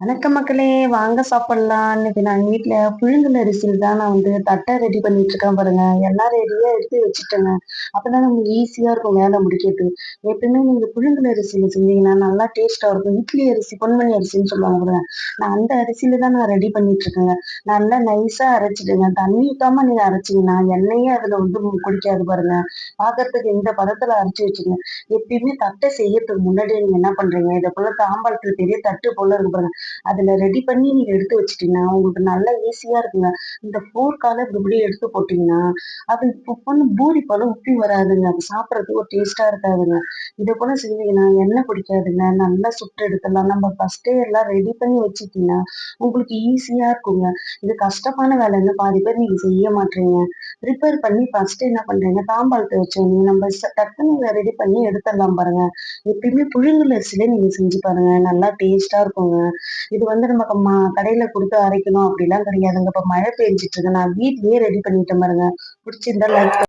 வணக்கம் மக்களே வாங்க சாப்பிடலாம் இன்னைக்கு நான் வீட்டில் புழுங்கல் அரிசியில் தான் நான் வந்து தட்டை ரெடி பண்ணிட்டு இருக்கேன் பாருங்க. எல்லாம் ரெடியாக எடுத்து வச்சுட்டேங்க. அப்பதான் நமக்கு ஈஸியாக இருக்கும் வேலை முடிக்கிறது எப்பயுமே நீங்கள் புழுங்கல் அரிசியில் செஞ்சீங்கன்னா நல்லா டேஸ்ட்டாக இருக்கும். இட்லி அரிசி பொன்மணி அரிசின்னு சொல்லுவாங்க பாருங்க. நான் அந்த அரிசியில தான் நான் ரெடி பண்ணிட்டு இருக்கேங்க. நல்லா நைஸாக அரைச்சிடுங்க. தண்ணி ஊற்றாம நீங்கள் அரைச்சிங்கன்னா எண்ணெயே அதில் வந்து குடிக்காது பாருங்க. பார்க்கறதுக்கு இந்த பதத்தில் அரைச்சி வச்சுங்க எப்பயுமே தட்டை செய்யறதுக்கு முன்னாடி நீங்கள் என்ன பண்ணுறீங்க இதை போல தாம்பாளத்தில் பெரிய தட்டு போல இருக்கு பாருங்க. அதில் ரெடி பண்ணி நீங்கள் எடுத்து வச்சிட்டிங்கன்னா உங்களுக்கு நல்லா ஈஸியாக இருக்குங்க. இந்த போர்க்கால இப்படி எடுத்து போட்டிங்கன்னா அது பொண்ணு பூரி போல உப்பி வராதுங்க. அது சாப்பிட்றதுக்கு ஒரு டேஸ்ட்டாக இருக்காதுங்க. இதை போல செஞ்சீங்கன்னா எண்ணெய் பிடிக்காதுங்க. நல்லா சுட்டு எடுத்துடலாம். நம்ம ஃபஸ்ட்டே எல்லாம் ரெடி பண்ணி வச்சுட்டிங்கன்னா உங்களுக்கு ஈஸியாக இருக்குங்க. இது கஷ்டமான வேலைன்னு பாதி பேர் நீங்கள் செய்ய மாட்டீங்க. ரிப்பேர் பண்ணி ஃபர்ஸ்ட் என்ன பண்ணுறீங்க தாம்பாளத்தை வச்சோன்னே நம்ம டக்குன்னு ரெடி பண்ணி எடுத்துடலாம் பாருங்க. எப்பயுமே புழுங்குல அரிசியிலே நீங்கள் செஞ்சு பாருங்க. நல்லா டேஸ்ட்டாக இருக்குங்க. இது வந்து நம்ம மா கடையில் கொடுத்து அரைக்கணும் அப்படிலாம் கிடையாதுங்க. இப்போ மழை பெஞ்சிட்டு இருக்கு. நான் வீட்லயே ரெடி பண்ணிட்டேன் பாருங்க. பிடிச்சிருந்தா லைக்